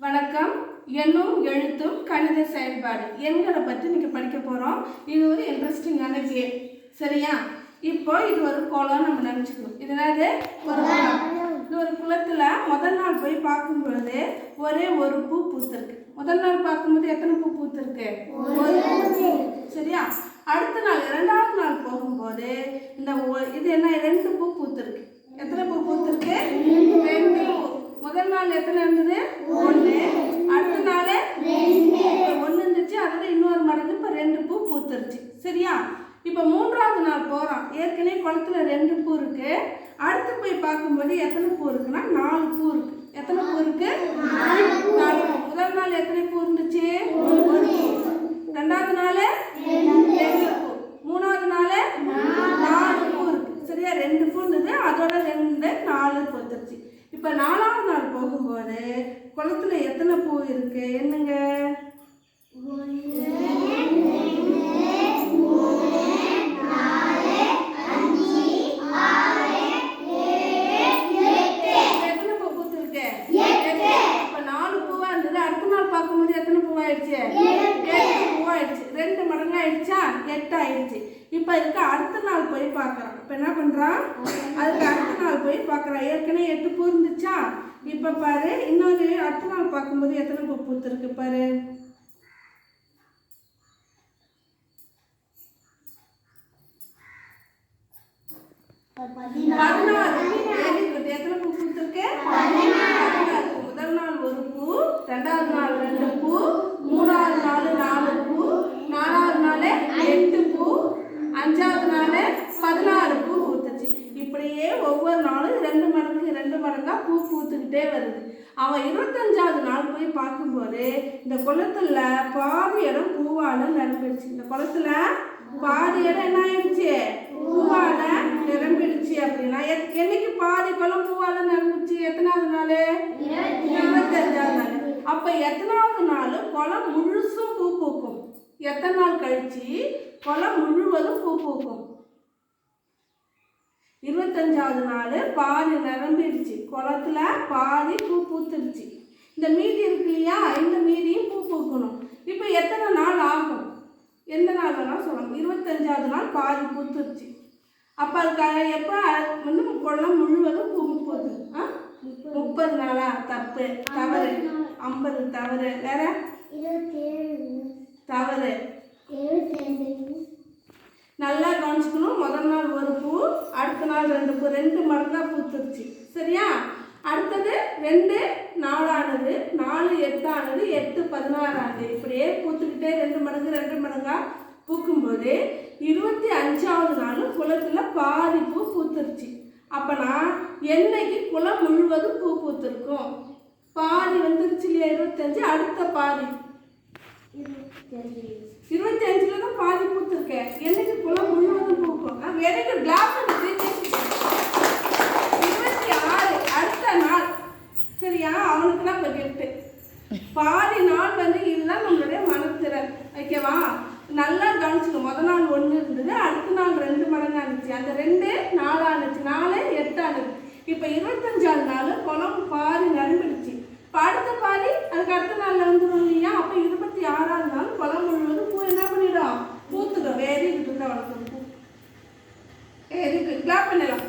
வணக்கம். எண்ணும் எழுத்தும் கணித செயல்பாடு. எண்களை பற்றி இன்னைக்கு படிக்க போகிறோம் இது ஒரு இன்ட்ரெஸ்டிங்கான கேம் சரியா? இப்போ இது ஒரு குளம் நம்ம நினச்சிக்கணும். இது என்னது? ஒரு இது ஒரு குளத்தில் முதல் நாள் போய் பார்க்கும் பொழுது ஒரே ஒரு பூ பூத்திருக்கு. முதல் நாள் பார்க்கும்போது எத்தனை பூ பூத்திருக்கு? ஒரு பூ. சரியா? அடுத்த நாள் இரண்டாவது நாள் போகும்போது இந்த ஒ- இது என்ன ரெண்டு பூ பூத்திருக்கு எத்தனை பூ பூத்திருக்கு ரெண்டு பூ முதல் நாள் எத்தனை இருந்தது ஒன்று அடுத்த நாள் ஒன்று இருந்துச்சு அதோட இன்னொரு மடங்கு இப்போ ரெண்டு பூ பூத்துருச்சு சரியா இப்போ மூன்றாவது நாள் போகிறோம் ஏற்கனவே குளத்துல ரெண்டு பூ இருக்கு. அடுத்து போய் பார்க்கும்போது எத்தனை பூ இருக்குன்னா நாலு பூ இருக்கு. எத்தனை பூ இருக்கு? நாலு பூ. முதல் நாள் எத்தனை பூ இருந்துச்சு? ஒரு பூ. ரெண்டாவது நாள்? ரெண்டு பூ. மூணாவது நாள்? நாலு பூ இருக்கு. சரியா? ரெண்டு பூ இருந்தது. அதோட ரெண்டு நாலு பூத்துருச்சு இப்போ நாலாவது நாள் போகும்போது குளத்துல எத்தனை பூ இருக்கு? என்னங்க? பூவாயிடுச்சு எட்டு. பூவாயிடுச்சு ரெண்டு மடங்கு ஆயிடுச்சா எட்டு ஆயிடுச்சு இப்போ இதுக்கு அடுத்த நாள் போய் பார்க்குறான் இப்போ என்ன பண்ணுறான் அதுக்கு அடுத்த நாள் போய் பார்க்குறான் ஏற்கனவே எட்டு பூ இருந்துச்சா? இப்போ பாரு இன்னொரு அடுத்த நாள் பார்க்கும்போது எத்தனை பூ பூத்துருக்கு பாரு? பதினாறு. எத்தனை பூ பூத்திருக்கு? பதினாறு. முதல் நாள் ஒரு பூ ரெண்டாவது நாள் ரெண்டு பூ மூணாவது நாள் நாலு பூ நாலாவது நாள் எட்டு பூ அஞ்சாவது நாள் பதினாறு பூ பூத்துச்சு இப்படியே ஒவ்வொரு நாளும் ரெண்டு மடங்கு ரெண்டு மடங்கா பூ பூத்துக்கிட்டே வருது. அவன் இருபத்தஞ்சாவது நாள் போய் பார்க்கும்போது இந்த குளத்துல பாதி இடம் பூவால நிரம்பிடுச்சு. இந்த குளத்துல பாதி இடம் என்ன ஆயிடுச்சு? பூவால நிரம்பிடுச்சு அப்படின்னா எத்- என்னைக்கு பாதி குளம் பூவால நிரம்பிடுச்சு? எத்தனாவது நாள்? இருபத்தஞ்சாவது நாள். அப்ப எத்தனாவது நாள் குளம் முழுசும் பூ பூக்கும். எத்தனை நாள் கழிச்சு? குளம் முழுவதும் பூ பூக்கும். இருபத்தஞ்சாவது நாள் பாதி நிரம்பிடுச்சு. குளத்துல பாதி பூ பூத்துருச்சு இந்த மீதி இருக்கு இல்லையா? இந்த மீதியும் பூ பூக்கணும். இப்போ எத்தனை நாள் ஆகும்? எந்த நாள் வேணாலும் சொல்லலாம் இருபத்தஞ்சாவது நாள் பாதி பூத்துருச்சு அப்போ அதுக்கு எப்போ வந்து குளம் முழுவதும் பூ பூத்து ஆ? முப்பது நாளா? தப்பு. தவறு. ஐம்பது தவறு. வேற? தவறு. நல்லா காமிச்சுக்கணும். முதல் நாள் ஒரு பூ அடுத்த நாள் ரெண்டு பூ. ரெண்டு மடங்காக பூத்துருச்சு. சரியா? அடுத்தது ரெண்டு நாலானது நாலு எட்டானது எட்டு பதினாறானது. இப்படியே பூத்துக்கிட்டே ரெண்டு மடங்கு ரெண்டு மடங்காக பூக்கும்போது இருபத்தி அஞ்சாவது நாள் குளத்தில் பாதி பூ பூத்துருச்சு. அப்போனா என்னைக்கு குளம் முழுவதும் பூ பூத்திருக்கும்? பாதி வந்துருச்சு இல்லையா இருபத்தஞ்சு? அடுத்த பாதி. இருபத்தி அஞ்சில் தான் பாதி பூத்துருக்கேன். என்னைக்கு வெரி குட் கிளாஸ் இருபத்தி ஆறு அடுத்த நாள். சரியா? அவனுக்குலாம் இப்போ கெட்டு பாதி நாள் வந்து இதுதான் நம்மளுடைய மனத்திறன். ஓகேவா? நல்லா கவனிச்சுக்கோ. முத நாள் ஒன்று இருந்தது அடுத்த நாள் ரெண்டு மடங்கு ஆனிச்சு. அந்த ரெண்டு நாலானுச்சு நாலு எட்டானுச்சு. இப்போ இருபத்தஞ்சாவது நாள். குளம் பாதி clap en